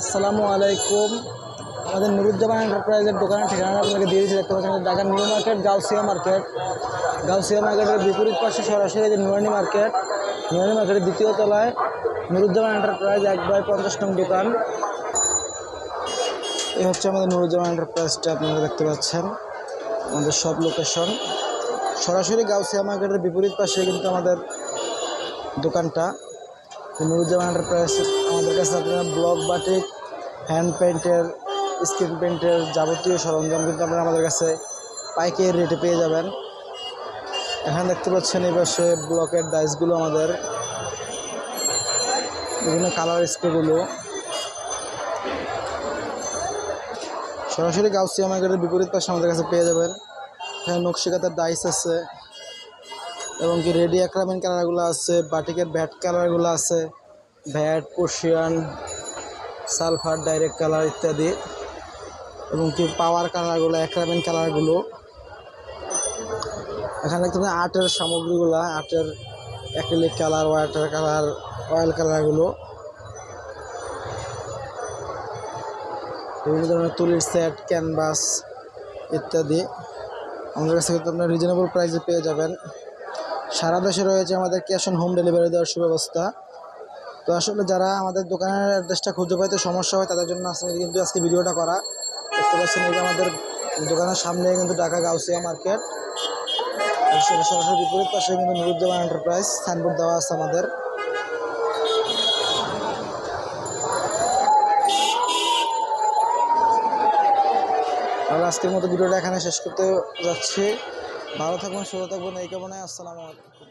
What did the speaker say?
আসসালামু আলাইকুম। আমাদের নুরুজ্জামান এন্টারপ্রাইজের দোকানের ঠিকানা আপনাকে দিয়ে দিচ্ছি দেখতে পাচ্ছেন ঢাকার new market, Gausia market. Gausia মার্কেটের বিপরীত পাশে সরাসরি যে নুরানি মার্কেট। নুরানি মার্কেটের দ্বিতীয় তলায় নুরুজ্জামান এন্টারপ্রাইজ এক বাই পঞ্চাশ নং দোকান। এই হচ্ছে আমাদের নুরুজ্জামান এন্টারপ্রাইজটা, আপনারা দেখতে পাচ্ছেন আমাদের সব লোকেশন। সরাসরি গাউসিয়া মার্কেটের বিপরীত পাশে কিন্তু আমাদের দোকানটা। নুরুজ্জামান এন্টারপ্রাইজ আমাদের কাছে আপনারা ব্লক বাটিক হ্যান্ড পেন্টের স্ক্রিন পেন্টের যাবতীয় সরঞ্জাম কিন্তু আপনারা আমাদের কাছে পাইকারি রেটে পেয়ে যাবেন। এখানে দেখতে পাচ্ছেন এই পাশে ব্লকের ডাইসগুলো আমাদের। বিভিন্ন কালার স্প্রেগুলো সরাসরি গাউসিয়া মার্কেটের বিপরীত পাশে আমাদের কাছে পেয়ে যাবেন। এখানে নকশিকাতার ডাইস আছে। এবং কি রেডি অ্যাক্রামিন কালারগুলো আছে, বাটিকের ভ্যাট কালারগুলো আছে ভ্যাট পোর্শিয়ান সালফার, ডাইরেক্ট কালার ইত্যাদি, এবং কি পাওয়ার কালারগুলো, অ্যাক্রামিন কালারগুলো। এখানে দেখতে আর্টের সামগ্রীগুলো আর্টের acrylic colour water colour oil কালারগুলো। বিভিন্ন ধরনের তুলির সেট, ক্যানভাস ইত্যাদি। আমাদের কাছে কিন্তু আপনার রিজনেবল প্রাইসে পেয়ে যাবেন। সারা দেশে রয়েছে আমাদের ক্যাশ অন হোম ডেলিভারি দেওয়ার সুব্যবস্থা। তো আসলে যারা আমাদের দোকানের অ্যাড্রেসটা খুঁজে পাইতে সমস্যা হয়, তাদের জন্য আসলে কিন্তু আজকে ভিডিওটা করা। দেখতে পাচ্ছেন এই যে আমাদের দোকানের সামনে কিন্তু ঢাকা গাউসিয়া মার্কেট। সরাসরি বিপরীত পাশে কিন্তু নুরুজ্জামান এন্টারপ্রাইজ সাইনবোর্ড দেওয়া আছে আমাদের। আজকের মতো ভিডিওটা এখানে শেষ করতে যাচ্ছি। ভালো থাকবেন সুস্থ থাকবেন এই কামনায় আসসালামু আলাইকুম।